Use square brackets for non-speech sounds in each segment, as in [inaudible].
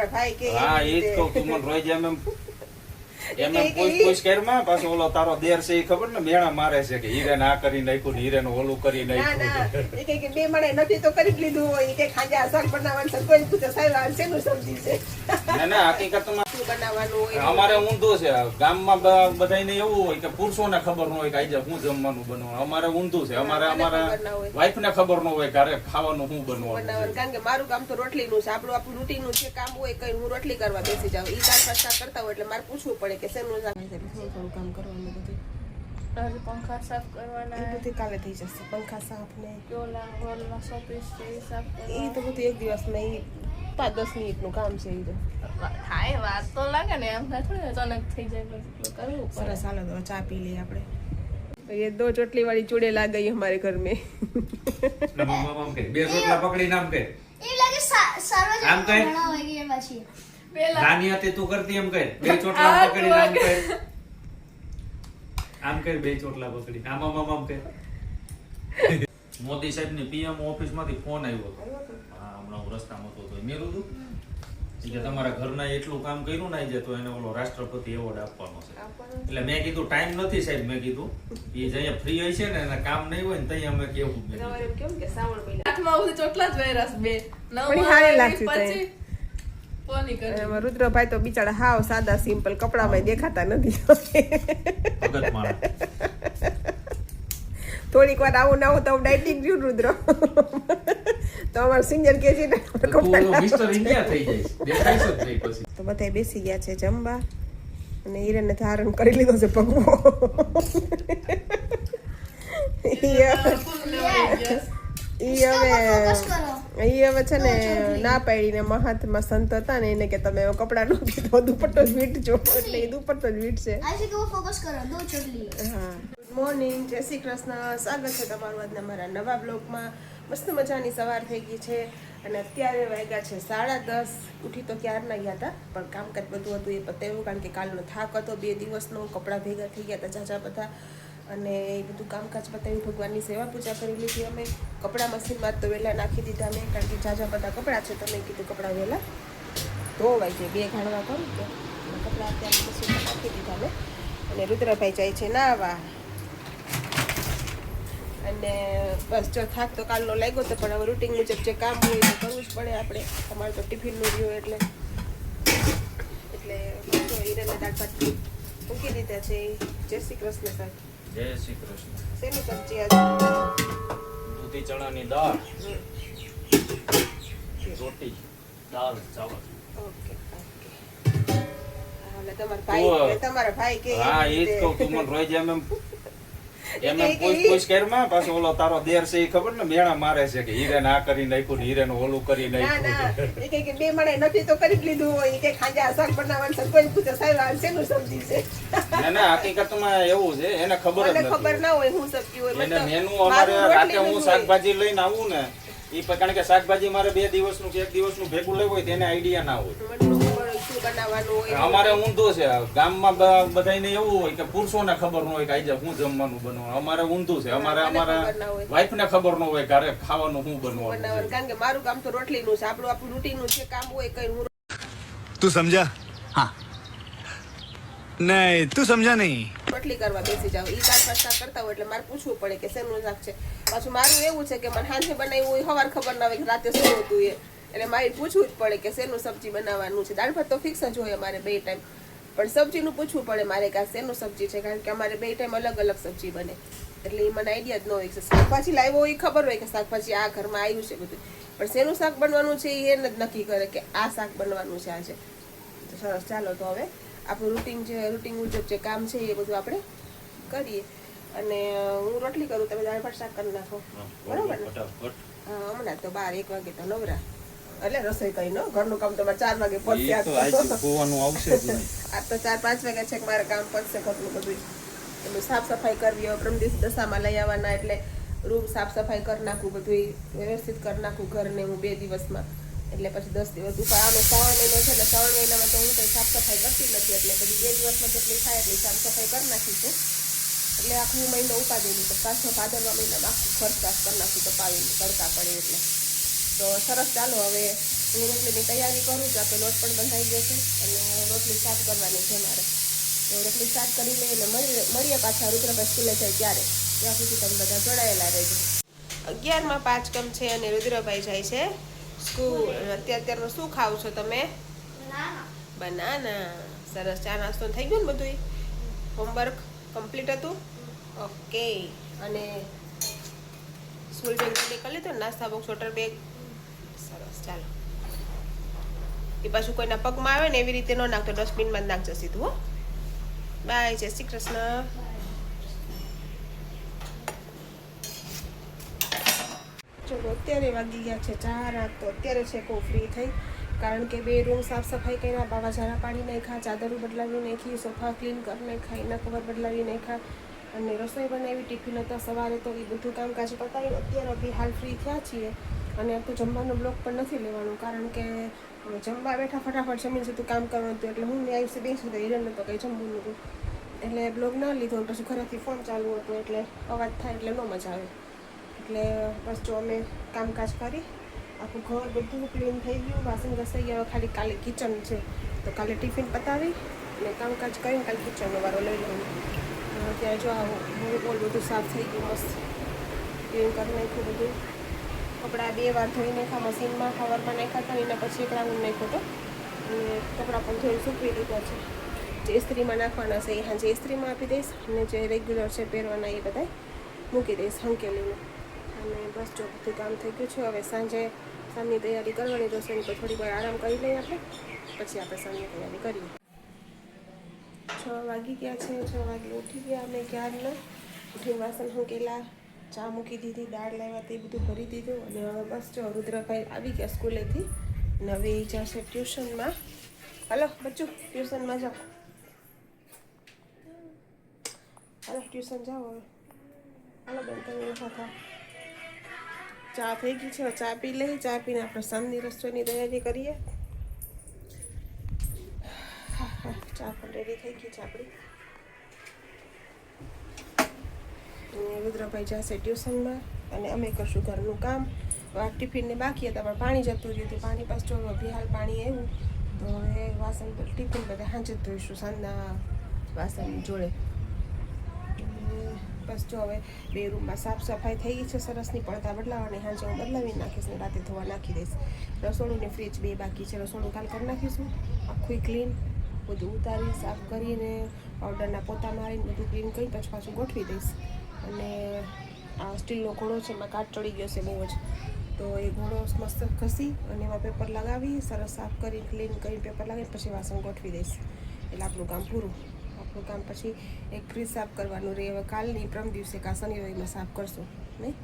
મારા ભાઈ કે હા એ. કહું તું મને રોજ એમ એમ એમ કે- પૂછ પૂછ કરમાં પાછો ઓલો તારો દેર છે એ ખબર ને મેણા મારે છે કે હીરેને આ કરી નાખ્યું ને હીરેને ઓલું કરી ના ના. નાખ્યું. એ કહે કે બે મળે નથી તો કરી જ લીધું હોય. કે ખાંજે આ બનાવવાનું છે કોઈ પૂછે સાહેબ આ શેનું સમજી છે? ના ના હકીકતમાં બનાવવાનું હોય? અમારે ઊંધું છે. ગામમાં બધા ને એવું હોય કે પુરુષોને ખબર ન હોય કે આજે હું જમવાનું બનવાનું અમારે ઊંધું છે. અમારે અમારા વાઈફ ને વાઈફને ખબર ન હોય ઘરે ખાવાનું હું બનવાનું કારણ કે મારું કામ તો રોટલીનું છે. આપણું આપણું રૂટીનનું જે કામ હોય કઈ હું રોટલી કરવા બેસી જાઉં. ઈ દાળ ભાત કરતા હોય એટલે મારે પૂછવું પડે કે શેનું શાક છે થોડું થોડું કામ કરવાનું બધું હજી પંખા સાફ કરવાના એ બધું કાલે થઈ જશે પંખા સાફ ને ઓલા હોલના શોપીસ છે એ સાફ એ કરવા તો બધું એક દિવસમાં ઈ પાંચ દસ મિનિટનું કામ છે ઈ તો થાય વાત તો લાગે ને એમ થાય થોડી અચાનક થઈ જાય પછી એટલું કરવું પડે સરસ હાલો તો ચા પી લઈએ આપણે ये दो चोटली वाली चूड़े ला गई हमारे घर में બે રોટલા પકડીને આમ કે એ લાગે સા- સાર્વજનિક આમ કઈ? પેલા નાની હતી તું કરતી એમ કહે બે ચોટલા પકડી આમ તો- આમ કહે બે ચોટલા પકડી. આમ આમ આમ આમ મોદી સાહેબની પીએમ ઓફિસમાંથી ફોન આવ્યો હતો. હા હમણાં હું રસ્તામાં હતો તો મેં કીધું ઈ કે તમારા ઘરના એટલું કામ કર્યું ના તો એને ઓલો રાષ્ટ્રપતિ એવોર્ડ આપવાનો છે. એટલે મેં કીધું ટાઈમ નથી સાહેબ મેં કીધું. એ જઈએ ફ્રી હોય છે ને એને કામ નહીં હોય ને તઈ અમે કેવું? મેં કીધું. તમારે એમ કેવું કે શ્રાવણ મહિના. હાથમાં ચોટલા જ વહેરાશ બે. નવ લાગતી કરી એમાં રુદ્રભાઈ તો બિચારા હાવ સાદા સિમ્પલ કપડામાં દેખાતા નથી. થોડીક વાર આવું ના આવું તો ડાયટિંગ રહ્યું રુદ્ર. તો અમારું સિંગર કે છે ને તું ઓલો મિસ્ટર ઇન્ડિયા થઈ જઈશ. દેખાઈશ જ નહીં પછી. તો બધા બેસી ગયા છે જમવા. અને હિરેને ધારણ કરી લીધો છે ભગવો [laughs] ઈ હવે ઈ હવે છે ને ના પાડીને મહાત્મા સંત હતા ને એને કે તમે કપડા નો કીધો દુપટ્ટો જ વીંટજો. એટલે એ દુપટ્ટો જ વીંટશે. છે હા. ગુડ મોર્નિંગ જય શ્રી કૃષ્ણ. સ્વાગત છે તમારું આજના મારા નવા બ્લોગમાં. મસ્ત મજાની સવાર થઈ ગઈ છે અને અત્યારે વાગ્યા છે સાડા દસ. ઉઠી તો ક્યારના ગયા હતા પણ કામકાજ બધું હતું એ પતાવ્યું કારણ કે કાલનો થાક હતો બે દિવસનો કપડાં ભેગા થઈ ગયા હતા જાજા બધા. અને એ બધું કામકાજ પતાવી ભગવાનની સેવા પૂજા કરી લીધી અમે. કપડાં મશીનમાં તો વહેલા નાખી દીધા મેં, કારણ કે જાજા બધા કપડાં છે તો મેં કીધું કપડાં વહેલા ધોવાઈ જાય બે ઘાણવા કરું તો. કપડાં અત્યારે મશીનમાં નાખી દીધા મેં. અને રુદ્રભાઈ જાય છે નાવા અને બસ જો થાક તો કાલનો લાગ્યો તો, પણ હવે રૂટિન મુજબ જે કામ હોય એ કરવું જ પડે આપણે. અમારે તો ટિફિનનું રહ્યું એટલે. એટલે જો દાળ ભાત મૂકી દીધા છે. જય શ્રી કૃષ્ણ, સાહેબ. જય શ્રી કૃષ્ણ. શેનું સબ્જી આજે? દૂધી ચણાની દાળ રોટી દાળ ચાવલ. Okay okay. તમારા ભાઈ કે તમારા ભાઈ કે હા એ જ. કહું તું મને રોજ એમ એમ એમ એ એમ કે- પૂછ પૂછ કરમાં પાછો ઓલો તારો દેર છે એ ખબર ને? મેણા મારે છે કે હીરે ના કરી નાખ્યું હીરે નું ઓલું કરી નાખ્યું એ કે બે મણે નથી તો કરી લીધું હોય. કે ખાંજે શાક બનાવવાનું કોઈ પૂછે સાહેબ આ શેનું સબ્જી છે? ના ના હકીકતમાં એવું છે. એને ખબર જ નથી ખબર ના હોય હું સબ્જી હોય. એને મેનુ અમારે રાતે હું શાકભાજી લઈને આવું ને એ કારણ કે શાકભાજી મારે બે દિવસનું કે એક દિવસનું ભેગું લેવું હોય તેને આઈડિયા ના હોય. અમારે ઊંધો છે. ગામમાં બધાને એવું હોય કે પુરુષોને ખબર ન હોય કે આજે હું જમવાનું બનવાનું અમારે ઊંધું છે. અમારે અમારા વાઈફ ને ખબર ન હોય ઘરે ખાવાનું હું બનવાનું કારણ કે મારું કામ તો રોટલીનું છે. આપણું આપણું રૂટીનનું છે કામ હોય કઈ હું તું સમજા? હા. નહીં તું સમજા નહીં. રોટલી કરવા બેસી જાવ ઈ દાળ ભાત કરતા હોય એટલે મારે પૂછવું પડે કે શેનું શાક છે? પાછું મારું એવું છે કે મને હાંજે બનાવ્યું હોય સવાર ખબર ના હોય કે રાતે શું હતું એ. એટલે મારે પૂછવું જ પડે કે શેનું સબ્જી બનાવવાનું છે. દાળ ભાત તો ફિક્સ જ હોય અમારે બે ટાઈમ પણ સબ્જીનું પૂછવું પડે મારે કે આ શેનું સબ્જી છે કારણ કે અમારે બે ટાઈમ અલગ અલગ સબ્જી બને. એટલે એ મને આઈડિયા જ ન હોય કે શાકભાજી લાવ્યો હોય એ ખબર હોય કે શાકભાજી આ ઘરમાં આવ્યું છે બધું. પણ શેનું શાક બનવાનું છે એ એને જ નક્કી કરે કે આ શાક બનવાનું છે આજે તો સરસ ચાલો તો હવે આપણું રૂટિન જે રૂટિન મુજબ જે કામ છે એ બધું આપણે કરીએ. અને હું રોટલી કરું તમે દાળ ભાત શાક કરી નાખો. બરાબર ને? હમણાં તો બાર એક વાગે તો નવરા. એટલે રસોઈ કરી નો ઘરનું કામ તમારે ચાર વાગે પતશે એ આ તો. આવશે [laughs] આ ચાર પાંચ વાગે છે કે મારે કામ પતશે ઘરનું બધું એટલે સાફ સફાઈ કરવી હોય પ્રમ દિવસ દશામાં લઈ આવવાના એટલે રૂમ સાફ સફાઈ કરી નાખું બધું વ્યવસ્થિત કરી નાખું ઘરને હું બે દિવસમાં. એટલે પછી દસ દિવસ ઉપર આનો શ્રાવણ મહિનો છે એટલે શ્રાવણ મહિનામાં તો હું કંઈ સાફ સફાઈ કરતી નથી એટલે બધી બે દિવસમાં જેટલી થાય એટલી સાફ સફાઈ કરી નાખીશું એટલે આખું મહિનો ઉપાડેલું તો પાછો ભાદરવા મહિનામાં આખું ઘર સાફ કરી નાખું તો પાવીને તડકા પડે એટલે. તો સરસ ચાલો હવે હું રોટલીની તૈયારી કરું છું આપણે લોટ પણ બંધાઈ ગયો છે અને રોટલી સ્ટાર્ટ કરવાની છે મારે. તો રોટલી સ્ટાર્ટ કરી લઈને મળીએ પાછા રુદ્રભાઈ સ્કૂલે જાય ત્યારે. ત્યાં સુધી તમે બધા જોડાયેલા રહેજો. અગિયારમાં પાંચકમ છે અને રુદ્રભાઈ જાય છે સ્કૂલ. અત્યારે અત્યારમાં શું ખાવ છો તમે? બનાના સરસ. ચા નાસ્તો થઈ ગયો ને બધું હોમવર્ક કમ્પ્લીટ હતું? ઓકે અને સ્કૂલ બેગ કરી લીધું નાસ્તા બોક્સ વોટર બેગ સરસ ચાલો. એ પાછું કોઈના પગમાં આવે ને એવી રીતે ન નાખતો, ડસ્ટબિનમાં જ નાખજો સીધું, હો. બાય જય શ્રી કૃષ્ણ. ચલો, અત્યારે વાગી ગયા છે ચાર તો અત્યારે છે કોઈ ફ્રી થઈ. કારણ કે બે રૂમ સાફ સફાઈ કર્યા બાવા ઝારા પાડી નાખ્યા, ચાદરો બદલાવી નાખી, સોફા ક્લીન કરી નાખ્યા, એના કવર બદલાવી નાખ્યા અને રસોઈ બનાવી ટિફિન હતા, સવારે તો એ બધું કામકાજ પતાવી અત્યારે બી હાલ ફ્રી થયા છીએ. અને તો જમવાનો બ્લોક પણ નથી લેવાનું, કારણ કે જમવા બેઠા ફટાફટ જમીન સીધું કામ કરવાનું હતું, એટલે હું ત્યાં આવી બેસી તો હિરણને તો કંઈ જમવું નહોતું. એટલે બ્લોગ ના લીધો પછી ઘરેથી ફોન ચાલુ હતો, એટલે અવાજ થાય એટલે ન મજા આવે. એટલે બસ જો અમે કામકાજ કરી, આખું ઘર બધું ક્લીન થઈ ગયું, વાસણ ઘસાઈ ગયા ખાલી કાલે કિચન છે. તો કાલે ટિફિન પતાવી અને કામકાજ કરીને કાલે કિચનનો વારો લઈ લઉં. અત્યારે જો આવું બોલ બધું સાફ થઈ ગયું, મસ્ત. ક્લીન કરી નાખ્યું બધું. કપડાં બે વાર ધોઈ નાખ્યા મશીનમાં ખબરમાં નાખ્યા હતા, એના પછી એકડા હું નાખ્યો હતો. અને કપડાં પણ ધોઈ સૂકવી દીધા છે. જે ઇસ્ત્રીમાં નાખવાના છે એ હાજે ઇસ્ત્રીમાં આપી દઈશ અને જે રેગ્યુલર છે પહેરવાના એ બધા મૂકી દઈશ હંકેલીને. અને બસ જો બધું કામ થઈ ગયું છે, હવે સાંજે સાંજની તૈયારી કરવાની રસોઈની તો થોડી વાર આરામ કરી લઈએ આપણે. પછી આપણે સાંજની તૈયારી કરીએ. છ વાગી ગયા છે, છ વાગે ઉઠી ગયા અમે ક્યારના? ઉઠી વાસણ મૂકેલા ચા મૂકી દીધી, દાળ લાવ્યા તે બધું ભરી દીધું અને હવે બસ જો રુદ્રભાઈ આવી ગયા સ્કૂલેથી અને હવે એ જશે ટ્યુશનમાં. હલો, બચ્ચું, ટ્યુશનમાં જાઓ. હાલો, ટ્યુશન જાઓ હવે. હલો, બેન, તમે થાઓ. ચા થઈ ગઈ છે ચા પી લઈ ચા પીને આપણે સાંજની રસોઈની તૈયારી કરીએ. ચા પણ રેડી થઈ ગઈ છે આપણી. અને રુદ્રભાઈ જશે ટ્યુશનમાં અને અમે કરશું ઘરનું કામ. ટિફિનને બાકી હતા, પણ પાણી જતું રહ્યું હતું. પાણી પાસ જો બિહાલ પાણી આવ્યું. તો હવે વાસણ પર ટિફિન બધા સાંજે જ ધોઈશું, સાંજના વાસણ જોડે. બસ જો હવે બે રૂમમાં સાફ સફાઈ થઈ ગઈ છે સરસની પડતા બદલાવાની. સાંજે હું બદલાવી નાખીશ ને રાતે ધોવા નાખી દઈશ. રસોડું ને ફ્રીજ બે બાકી છે, રસોડું કાલ કરી નાખીશું. આખું ક્લીન બધું ઉતારી, સાફ કરીને પાવડરના પોતા મારીને બધું ક્લીન કરી પછી પાછું ગોઠવી દઈશ. અને આ સ્ટીલનો ઘોડો છે એમાં કાટ ચડી ગયો છે બહુ જ. તો એ ઘોડો મસ્ત ઘસી અને એમાં પેપર લગાવી સરસ સાફ કરી ક્લીન કરી પેપર લગાવી પછી વાસણ ગોઠવી દઈશ. એટલે આપણું કામ પૂરું. આપણું કામ પછી એક ફ્રીજ સાફ કરવાનું રહે. હવે કાલની પ્રમ દિવસે કા રવિમાં સાફ કરશું. નહીં?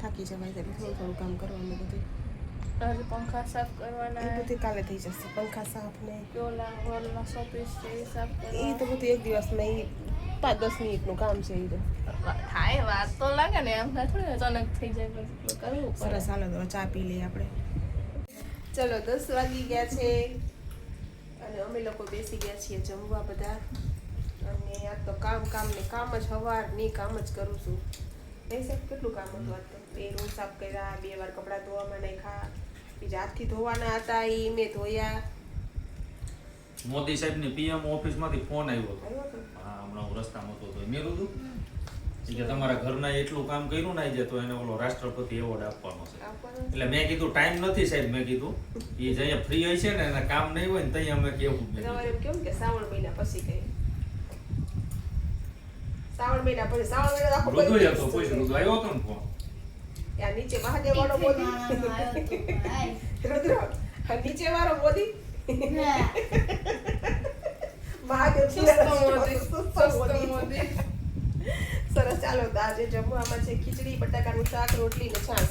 થાકી જવાય એટલે થોડું થોડું કામ કરવાનું બધું. પંખા સાફ એ કરવાના બધું કાલે થઈ જશે. પંખા સાફ ને ઓલા હોલના શોપીસ છે એ સાફ એ તો બધું એક દિવસમાં એ પાંચ દસ મિનિટનું કામ છે એ તો. થાય વાત તો લાગે ને આમ થાય થોડી અચાનક થઈ જાય કરવું સરસ હાલો તો ચા પી લઈએ આપણે. ચલો દસ વાગી ગયા છે અને અમે લોકો બેસી ગયા છીએ જમવા બધા. અને આ તો કામ કામ ને કામ જ સવારની કામ જ કરું છું. નહીં સાહેબ કેટલું કામ હતું આજ તો? બે રૂમ સાફ કર્યા બે વાર કપડાં ધોવામાં નાખ્યા બીજા હાથથી ધોવાના હતા એ મેં ધોયા. મોદી સાહેબની પીએમ ઓફિસમાંથી ફોન આવ્યો હતો. હા હમણાં હું રસ્તામાં હતો તો એ મેં કીધું ઈ કે તમારા ઘરના એટલું કામ કર્યું ને આજે તો એને ઓલો રાષ્ટ્રપતિ એવોર્ડ આપવાનો છે. એટલે મેં કીધું ટાઈમ નથી સાહેબ મેં કીધું. એ જઈએ ફ્રી હોય છે ને એના કામ નહીં હોય ને તઈ અમે કેવું? તમારે કીધું. કે શ્રાવણ મહિના પછી કઈ? શ્રાવણ મહિના પછી શ્રાવણ મહિના આખો મૃદુ હતો કોઈ મૃદુ આવ્યો હતો ને ફોન ત્યાં નીચે મહાદેવ વાળો મોદી રુદ્ર નીચે વાળો મોદી [laughs] સરસ ચાલો તો આજે જમવામાં છે ખીચડી બટાકાનું શાક રોટલી ને છાસ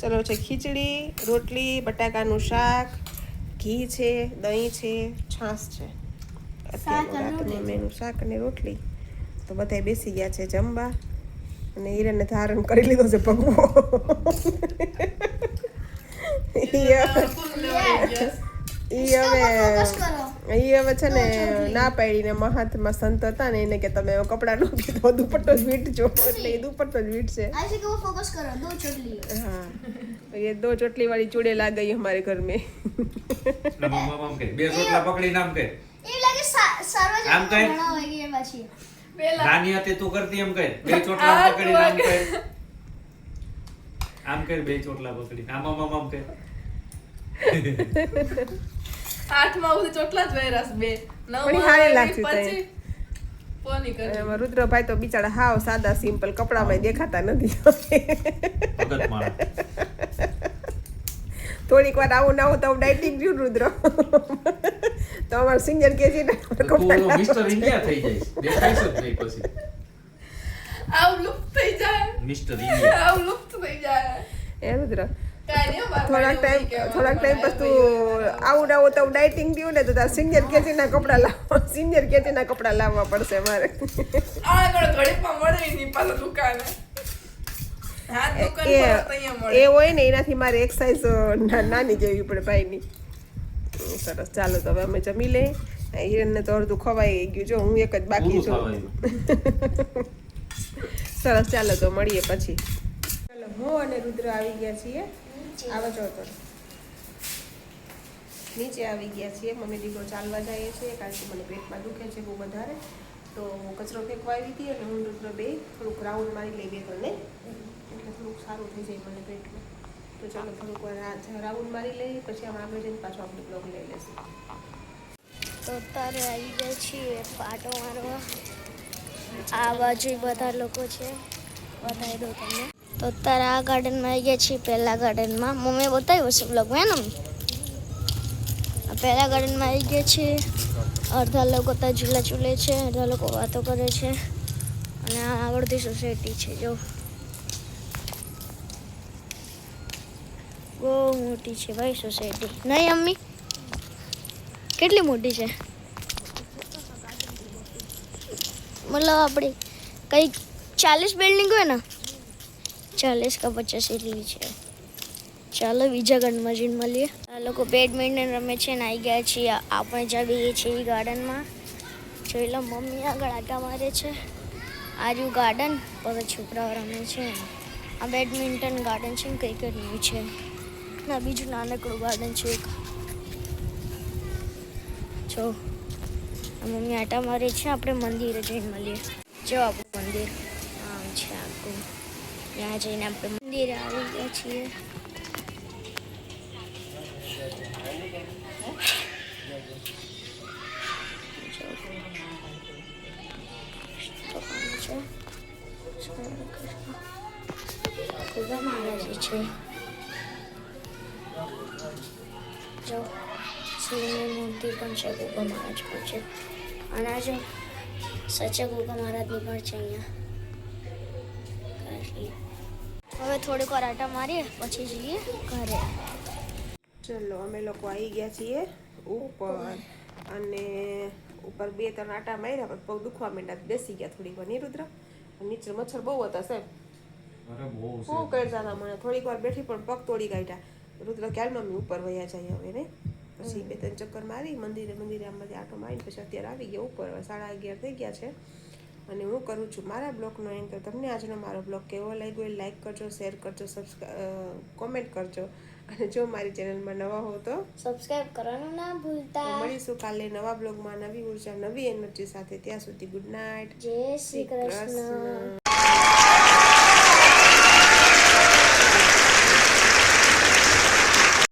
ચલો છે ખીચડી રોટલી બટાકાનું શાક ઘી છે દહીં છે છાશ છે. અત્યારનું શાક અને શાક અને રોટલી. તો બધાય બેસી ગયા છે જમવા. અને હિરણને ધારણ કરી લીધો છે ભગવો. ઈ ફોકસ હવે કરો ઈ હવે છે ને ના પાડીને મહાત્મા સંત હતા ને એને કે તમે કપડા નો કીધો દુપટ્ટો જ વીંટજો એટલે એ દુપટ્ટો જ વીંટશે ऐसे कि वो फोकस करो दो चोटली हाँ तो ये दो चोटली वाली चूड़े ला गई हमारे घर में એટલે મમ્મા આમ કહે, બે ચોટલા પકડીને આમ કહે. એ લાગે સાર્વજનિક આમ કઈ? ઘણા હોય ગયા પછી પેલા નાની હતી તું કરતી એમ કહે બે ચોટલા આ પકડીને આમ તું કહે આમ કર બે ચોટલા પકડી. આમ આમ આમ કર. આઠમાં સુધી ચોટલા જ વૈરાસ બે. નવમાં હારી લાગતી પછી રુદ્રભાઈ તો બિચારા હાવ સાદા સિમ્પલ કપડામાં દેખાતા નથી. થોડીક વાર આવું ના આવું તો ડાયટિંગ રહ્યું રુદ્ર. તો અમારું સિનિયર કે છે ને ઇન્ડિયા થઈ જઈશ દેખાઈશ જ નહીં પછી આવું લુપ્ત થઈ જાય. મિસ્ટર આવું લુપ્ત થઈ જાય. એ રુદ્ર થોડાક ટાઈમ થોડાક ટાઈમ. પછી તું આવું આવું તો ડાયટિંગ થયું ને તો તાર સિનિયર કેચીના કપડાં લાવવા સિનિયર કેચીના કપડાં લાવવા પડશે મારે. આગળ ઘડીકમાં મળે નહીં પાછા દુકાને. એ હોય ને એનાથી મારે એક્સરસાઇઝ નાની જેવી પડે ભાઈની. સરસ. ચાલો તો હવે અમે જમી લઈએ. હિરણને તો અડધું ખવાઈ ગયું. જો હું એક જ બાકી છું. [laughs] સરસ ચાલો તો મળીએ પછી. ચાલો હું અને રુદ્ર આવી ગયા છીએ. આવો જો તો. નીચે આવી ગયા છીએ. મમ્મી દીકરો ચાલવા જઈએ છીએ કારણ કે મને પેટમાં દુખે છે બહુ વધારે. તો કચરો ફેંકવા આવી હતી અને હું રુદ્ર બે થોડુંક રાઉન્ડ મારી લઈ બે ત્રણે એટલે થોડુંક સારું થઈ જાય મને પેટમાં. તો ચાલો થોડુંક વાર રાઉન્ડ મારી લઈએ પછી આમ આગળ જઈને પાછો આપણે બ્લોગ લઈ લેશું. તો અત્યારે આવી ગયા છીએ પાટો મારવા. આ બાજુ બધા લોકો છે. બતાવી દઉં તમને. તો અત્યારે આ ગાર્ડનમાં આવી ગયા છીએ, પહેલા ગાર્ડનમાં મમ્મીએ બતાવ્યું છે બ્લોગમાં ને પહેલા ગાર્ડનમાં આવી ગયા છીએ. અડધા લોકો ત્યાં ઝૂલા ઝૂલે છે, અડધા લોકો વાતો કરે છે. અને આ આગળથી સોસાયટી છે, જો. બહુ મોટી છે ભાઈ સોસાયટી નહીં અમ્મી કેટલી મોટી છે? મતલબ આપણે કંઈક ચાલીસ બિલ્ડિંગ હોય ને, ચાલીસ કે પચાસ એટલી છે. ચાલો બીજા ગાર્ડનમાં જઈને મળીએ. આ લોકો બેડમિન્ટન રમે છે ને આવી ગયા છીએ. આપણે જ્યાં બઈએ છીએ એ ગાર્ડનમાં. જોઈ લો, મમ્મી આગળ આટા મારે છે. આજુ ગાર્ડન, બધા છોકરાઓ રમે છે. આ બેડમિન્ટન ગાર્ડન છે ને ક્રિકેટનું છે. ને, બીજું નાનકડું ગાર્ડન છે એક. જો. મમ્મી આટા મારે છે આપણે મંદિરે જઈને મળીએ. જો આપણું મંદિર. આમ છે આખું. ત્યાં જઈને આપણે મંદિરે આવી ગયા છીએ. છે જો. શિવની મૂર્તિ પણ છે ગોગા મહારાજ પણ છે. અને આ જો સચ્ચા ગોગા મહારાજની પણ છે અહીંયા. હવે થોડીક વાર આટા મારીએ પછી જઈએ ઘરે. ચલો અમે લોકો આવી ગયા છીએ ઉપર. અને ઉપર બે ત્રણ આટા માર્યા પણ પગ દુખવા માંડ્યા બેસી ગયા થોડીક વાર. નિરુદ્ર રુદ્ર નીચે મચ્છર બહુ હતા સાહેબ. શું કરતા હતા મને? થોડીક વાર બેઠી પણ પગ તોડી કાઢ્યા. રુદ્ર ક્યારે મમ્મી ઉપર વયા જાય હવે ને? પછી બે ત્રણ ચક્કર મારી મંદિરે મંદિરે આમ બધી આટો મારીને પછી અત્યારે આવી ગયા ઉપર સાડા અગિયાર થઈ ગયા છે. અને હું કરું છું મારા બ્લોગનો એન્ડ તો તમને આજનો મારો બ્લોગ કેવો લાગ્યો એ લાઈક કરજો શેર કરજો સબસ્ક્રાઈબ કોમેન્ટ કરજો. અને જો મારી ચેનલમાં નવા હો તો સબસ્ક્રાઇબ કરવાનું ના ભૂલતા. મળીશું કાલે નવા બ્લોગમાં નવી ઊર્જા નવી એનર્જી સાથે. ત્યાં સુધી ગુડ નાઇટ. જય શ્રી કૃષ્ણ.